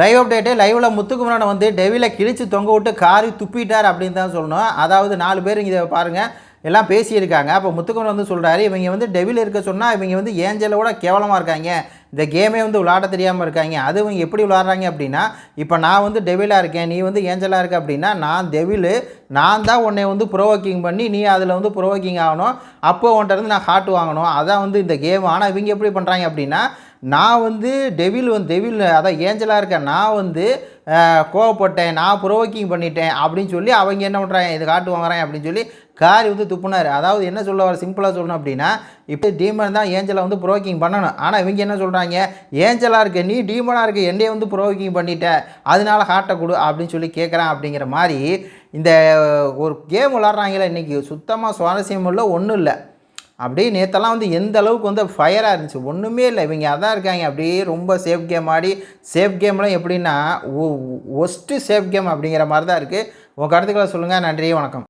Live update லைவில் முத்துக்குமரனை வந்து டெவில கிழிச்சு தொங்க விட்டு காரி துப்பிட்டார் அப்படின்னு தான் சொல்லணும். அதாவது நாலு பேர் இங்கே பாருங்கள் எல்லாம் பேசியிருக்காங்க. அப்போ முத்துக்குமரன் வந்து சொல்கிறாரு இவங்க வந்து டெவில் இருக்க சொன்னால் இவங்க வந்து ஏஞ்சலை கேவலமாக இருக்காங்க. இந்த கேமே வந்து விளாட தெரியாமல் இருக்காங்க. அது இவங்க எப்படி விளாட்றாங்க அப்படின்னா இப்போ நான் வந்து டெவிலாக இருக்கேன் நீ வந்து ஏஞ்சலாக இருக்க அப்படின்னா நான் டெவிலு நான் தான் உன்னை வந்து ப்ரோவோக்கிங் பண்ணி நீ அதில் வந்து ப்ரோவோக்கிங் ஆகணும். அப்போ உன்கிட்ட இருந்து நான் ஹார்ட் வாங்கணும். அதான் வந்து இந்த கேம் ஆனால் இவங்க எப்படி பண்ணுறாங்க அப்படின்னா நான் வந்து டெவில் வந்து டெவில் அதான் ஏஞ்சலாக இருக்கேன் நான் வந்து கோவப்பட்டேன் நான் ப்ரோவோக்கிங் பண்ணிட்டேன் அப்படின்னு சொல்லி அவங்க என்ன பண்ணுறாங்க இது காட்டு வாங்குறேன் அப்படின்னு சொல்லி காரி வந்து துப்புனார். அதாவது என்ன சொல்ல வர சிம்பிளாக சொல்லணும் அப்படின்னா இப்போ டீமன் தான் ஏஞ்சலை வந்து ப்ரோக்கிங் பண்ணணும். ஆனால் இவங்க என்ன சொல்கிறாங்க ஏஞ்சலாக இருக்க நீ டீமனாக இருக்க என்னையே வந்து ப்ரோக்கிங் பண்ணிட்ட அதனால ஹார்ட்டை கொடு அப்படின்னு சொல்லி கேட்குறான் அப்படிங்கிற மாதிரி இந்த ஒரு கேம் விளாட்றாங்களே இன்றைக்கி சுத்தமாக சுவாரஸ்யம் இல்லை ஒன்றும் இல்லை. அப்படியே நேற்றெல்லாம் வந்து எந்த அளவுக்கு வந்து ஃபயராக இருந்துச்சு. ஒன்றுமே இல்லை. இவங்க அதான் இருக்காங்க. அப்படியே ரொம்ப சேஃப் கேம் ஆடி சேஃப் கேம்லாம் எப்படின்னா ஒஸ்ட்டு சேஃப் கேம் அப்படிங்கிற மாதிரி தான் இருக்குது உங்கள் கருத்துக்களை சொல்லுங்கள் நன்றி. வணக்கம்.